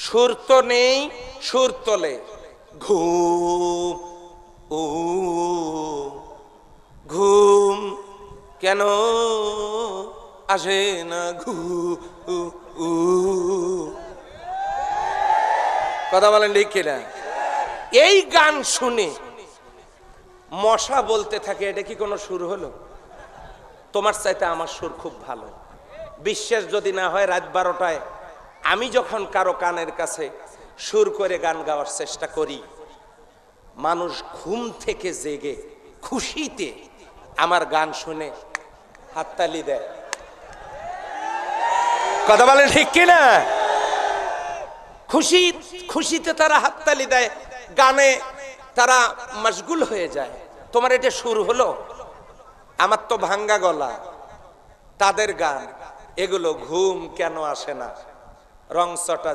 সুর তো নেই সুর তোলে ঘুম ও ঘুম কেন আসে না ঘু উ। কথা বলেন ঠিক কিনা? এই গান শুনে মশা বলতে থাকে, এটা কি কোনো সুর হলো? তোমার চাইতে আমার সুর খুব ভালো। বিশ্বাস যদি না হয় রাত বারোটায় আমি যখন কারও কানের কাছে সুর করে গান গাওয়ার চেষ্টা করি, মানুষ ঘুম থেকে জেগে, খুশিতে আমার গান শুনে হাততালি দেয়। কথা বলেন ঠিক কিনা? খুশি, খুশিতে তারা হাততালি দেয়, গানে তারা মশগুল হয়ে যায়। তোমার এটা সুর হলো? আমার তো ভাঙ্গা গলা, তাদের গান, এগুলো ঘুম কেন আসে না? রংসটা